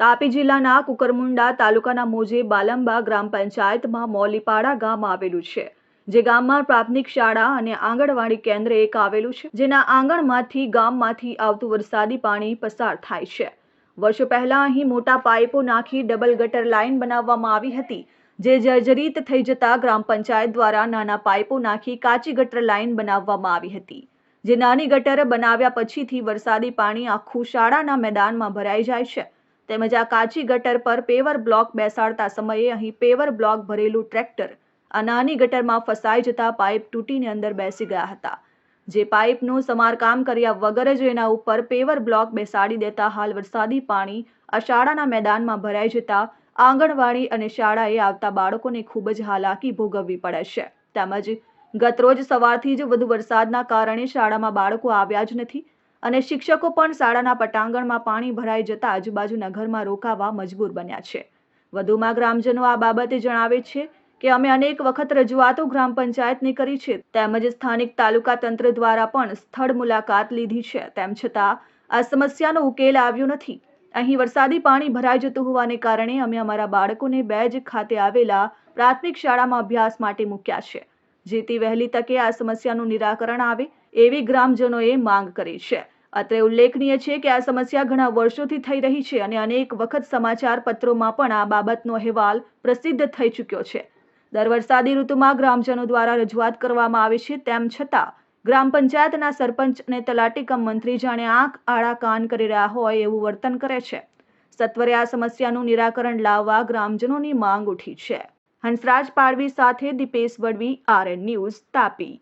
તાપી જિલ્લાના કુકરમુંડા તાલુકાના મોજે બાલંબા ગ્રામ પંચાયતમાં મોલીપાડા ગામ આવેલું છે, જે ગામમાં પ્રાથમિક શાળા અને આંગણવાડી કેન્દ્ર એક આવેલું છે, જેના આંગણમાંથી ગામમાંથી આવતું વરસાદી પાણી પસાર થાય છે. વર્ષો પહેલા અહીં મોટા પાઇપો નાખી ડબલ ગટર લાઇન બનાવવામાં આવી હતી, જે જર્જરિત થઈ જતા ગ્રામ પંચાયત દ્વારા નાના પાઇપો નાખી કાચી ગટર લાઇન બનાવવામાં આવી હતી, જે નાની ગટર બનાવ્યા પછીથી વરસાદી પાણી આખું શાળાના મેદાનમાં ભરાઈ જાય છે. તેમજ આ કાચી ગટર પર પેવર બ્લોક બેસાડતા સમયે અહીં પેવર બ્લોક ભરેલું ટ્રેક્ટર આ નાની ગટરમાં ફસાઈ જતા પાઇપ તૂટીને અંદર બેસી ગયા હતા. જે પાઇપનું સમારકામ કર્યા વગર જ એના ઉપર પેવર બ્લોક બેસાડી દેતા હાલ વરસાદી પાણી આ શાળાના મેદાનમાં ભરાઈ જતા આંગણવાડી અને શાળાએ આવતા બાળકોને ખૂબ જ હાલાકી ભોગવવી પડે છે. તેમજ ગતરોજ સવારથી જ વધુ વરસાદના કારણે શાળામાં બાળકો આવ્યા જ નથી. અને શિક્ષકો પણ શાળાના પટાંગણમાં પાણી ભરાઈ જતા આજુબાજુના ઘરમાં રોકાવા મજબૂર બન્યા છે. વધુમાં ગ્રામજનો આ બાબતે જણાવે છે કે અમે અનેક વખત રજૂઆતો ગ્રામ પંચાયતને કરી છે, તેમજ સ્થાનિક તાલુકા તંત્ર દ્વારા પણ સ્થળ મુલાકાત લીધી છે. તેમ છતાં આ સમસ્યાનો ઉકેલ આવ્યો નથી. અહીં વરસાદી પાણી ભરાઈ જતું હોવાને કારણે અમે અમારા બાળકોને બેજ ખાતે આવેલા પ્રાથમિક શાળામાં અભ્યાસ માટે મૂક્યા છે. જેથી વહેલી તકે આ સમસ્યાનું નિરાકરણ આવે એવી ગ્રામજનોએ માંગ કરી છે. અત્રે ઉલ્લેખનીય છે કે આ સમસ્યા ઘણા વર્ષોથી થઈ રહી છે અને અનેક વખત સમાચાર પત્રોમાં પણ આ બાબતનો અહેવાલ પ્રસિદ્ધ થઈ ચૂક્યો છે. દર વરસાદી ઋતુમાં ગ્રામજનો દ્વારા રજૂઆત કરવામાં આવે છે તેમ છતાં, ગ્રામ પંચાયતના સરપંચ અને તલાટી કમ મંત્રી જાણે આંખ આડા કાન કરી રહ્યા હોય એવું વર્તન કરે છે. સત્વરે આ સમસ્યાનું નિરાકરણ લાવવા ગ્રામજનોની માંગ ઉઠી છે. હંસરાજ પાડવી સાથે દીપેશ વડવી, આરએન ન્યૂઝ તાપી.